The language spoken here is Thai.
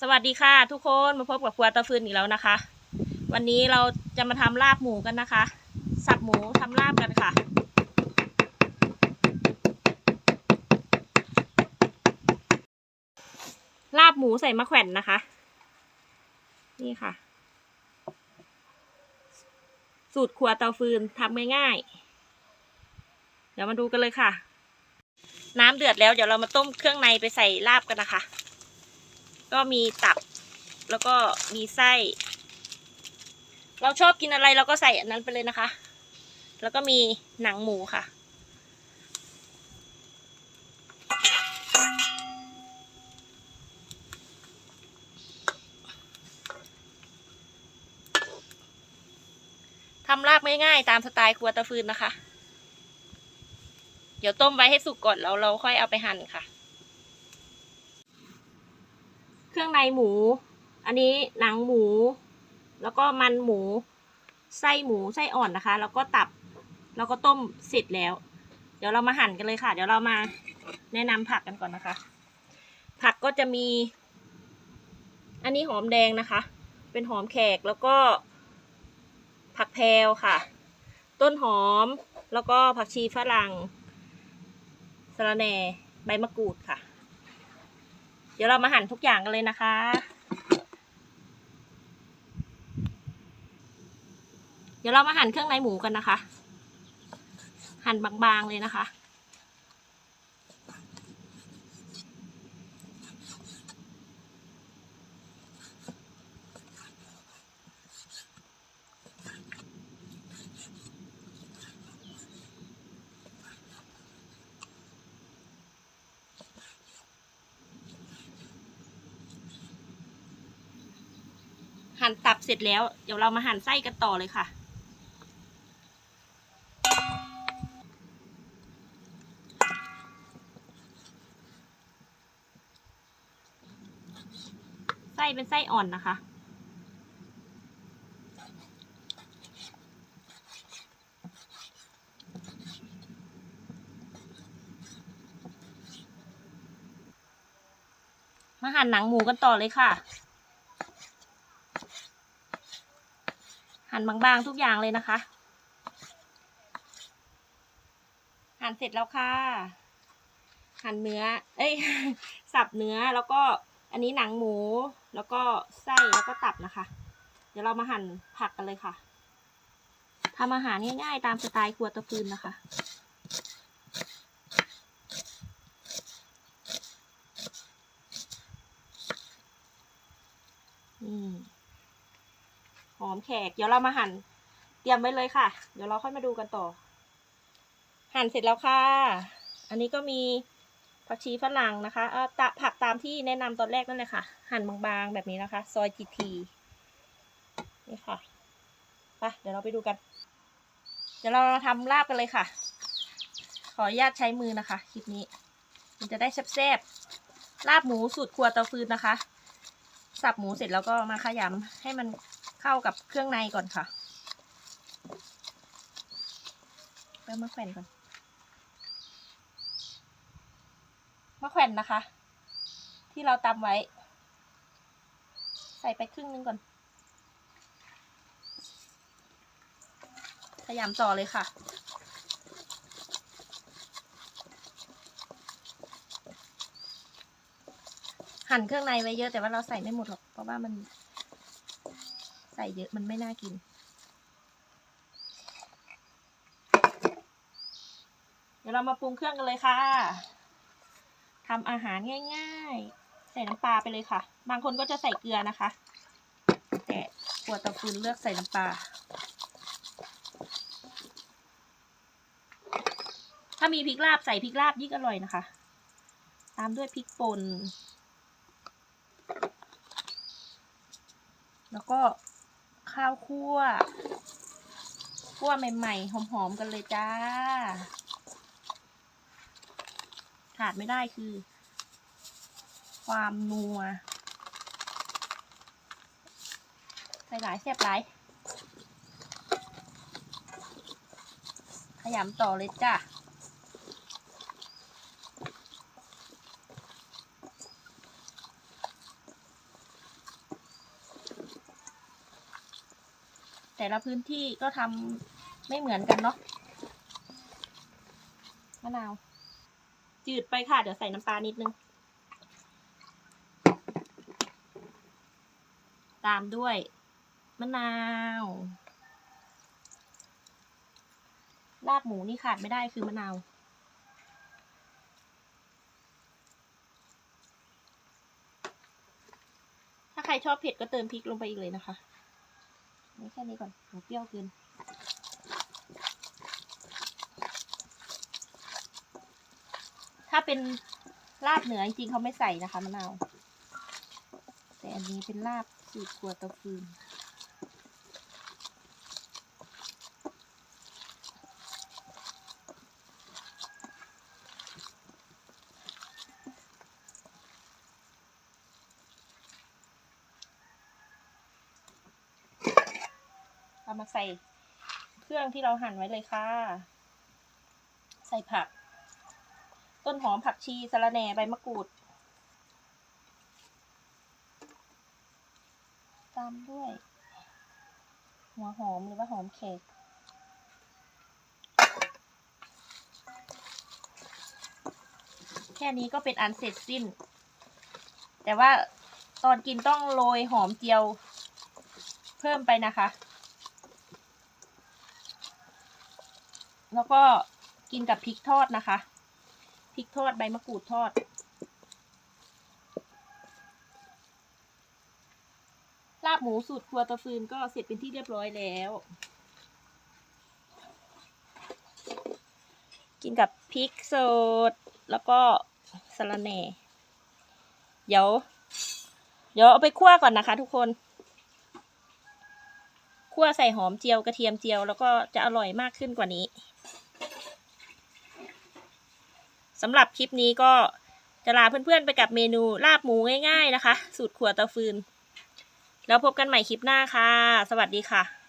สวัสดีค่ะ ทุกคนมาพบกับครัวตะฟืนอีกแล้วนะคะ วันนี้เราจะมาทำลาบหมูกันนะคะ สับหมูทำลาบกันค่ะ ลาบหมูใส่มะแขวนนะคะ นี่ค่ะ สูตรครัวเตาฟืนทำง่ายๆเดี๋ยวมาดูกันเลยค่ะ น้ำเดือดแล้วเดี๋ยวเรามาต้มเครื่องในไปใส่ลาบกันนะคะ ก็มีตับ แล้วก็มีไส้ เราชอบกินอะไรเราก็ใส่อันนั้นไปเลยนะคะ แล้วก็มีหนังหมูค่ะ ทำลาบง่ายๆตามสไตล์ครัวตะฟืนนะคะ เดี๋ยวต้มไว้ให้สุกก่อนแล้วเราค่อยเอาไปหั่นค่ะ เค รื่องในหมู อันนี้หนังหมู แล้วก็มันหมู ไส้หมูไส้อ่อนนะคะ แล้วก็ตับ แล้วก็ต้มเสร็จแล้ว เดี๋ยวเรามาหั่นกันเลยค่ะ เดี๋ยวเรามาแนะนำผักกันก่อนนะคะ ผักก็จะมี อันนี้หอมแดงนะคะ เป็นหอมแขกแล้วก็ ผักแพรวค่ะ ต้นหอมแล้วก็ผักชีฝรั่งสะระแหน่ใบมะกรูดค่ะ เดี๋ยวเรามาหั่นทุกอย่างกันเลยนะคะ เดี๋ยวเรามาหั่นเครื่องในหมูกันนะคะ หั่นบางๆเลยนะคะ หั่นตับเสร็จแล้ว เดี๋ยวเรามาหั่นไส้กันต่อเลยค่ะ ไส้เป็นไส้อ่อนนะคะมาหั่นหนังหมูกันต่อเลยค่ะ หั่นบางๆทุกอย่างเลยนะคะ หั่นเสร็จแล้วค่ะ หั่นเนื้อ เอ้ย สับเนื้อแล้วก็อันนี้หนังหมู แล้วก็ไส้แล้วก็ตับนะคะ เดี๋ยวเรามาหั่นผักกันเลยค่ะทำอาหารง่ายๆตามสไตล์ครัวตะฟืนนะคะ อืม หอ มแขก เดี๋ยวเรามาหั่น เตรียมไว้เลยค่ะ เดี๋ยวเราค่อยมาดูกันต่อ หั่นเสร็จแล้วค่ะ อันนี้ก็มีผักชีฝรั่งนะคะเอ่อตะผักตามที่แนะนำตอนแรกนั่นเลยค่ะ หั่นบางๆแบบนี้นะคะ ซอยทีทีนี่ค่ะไปเดี๋ยวเราไปดูกัน เดี๋ยวเราทำลาบกันเลยค่ะ ขออนุญาตใช้มือนะคะคลิปนี้ มันจะได้แซ่บๆลาบหมูสูตรครัวเตาฟืนนะคะ สับหมูเสร็จแล้วก็มาขยำให้มัน เข้ากับเครื่องในก่อนค่ะเริ่มมะแขวนก่อนมะแขวนนะคะ ที่เราตำไว้ ใส่ไปครึ่งนึงก่อนขยำต่อเลยค่ะหั่นเครื่องในไว้เยอะแต่ว่าเราใส่ไม่หมดหรอกเพราะว่ามัน ใส่เยอะมันไม่น่ากิน เดี๋ยวเรามาปรุงเครื่องกันเลยค่ะทำอาหารง่าย ๆ ใส่น้ำปลาไปเลยค่ะ บางคนก็จะใส่เกลือนะคะ แต่ขวดตะฟืนเลือกใส่น้ำปลาถ้ามีพริกลาบใส่พริกลาบยิ่งอร่อยนะคะ ตามด้วยพริกป่น แล้วก็ ข้าวคั่วคั่วใหม่ๆ หอมๆ กันเลยจ้า ขาดไม่ได้คือ ความนัว ใส่หลายแซ่บหลายขยำต่อเลยจ้า แต่ละพื้นที่ก็ทำไม่เหมือนกันเนาะมะนาว จืดไปค่ะ เดี๋ยวใส่น้ำปลานิดนึง ตามด้วยมะนาวลาบหมูนี่ขาดไม่ได้คือมะนาว ถ้าใครชอบเผ็ดก็เติมพริกลงไปอีกเลยนะคะ นี่แค่นี้ก่อนหนูเปรี้ยวเกินถ้าเป็นลาบเหนือจริงๆเขาไม่ใส่นะคะมะนาว แต่อันนี้เป็นลาบสูตรครัวตะฟืน มาใส่เครื่องที่เราหั่นไว้เลยค่ะ ใส่ผัก ต้นหอมผักชีสะระแหน่ใบมะกรูด ตามด้วย หัวหอมหรือว่าหอมแขกแค่นี้ก็เป็นอันเสร็จสิ้น แต่ว่าตอนกินต้องโรยหอมเจียว เพิ่มไปนะคะ แล้วก็กินกับพริกทอดนะคะ พริกทอดใบมะกรูดทอด ลาบหมูสูตรครัวตะฟืนก็เสร็จเป็นที่เรียบร้อยแล้ว กินกับพริกสดแล้วก็สะระแหน่ เดี๋ยว เดี๋ยวเอาไปคั่วก่อนนะคะทุกคน คั่วใส่หอมเจียวกระเทียมเจียว แล้วก็จะอร่อยมากขึ้นกว่านี้สำหรับคลิปนี้ก็จะลาเพื่อนๆไปกับเมนูลาบหมูง่ายๆนะคะ สูตรขัวเตาฟืน แล้วพบกันใหม่คลิปหน้าค่ะ สวัสดีค่ะ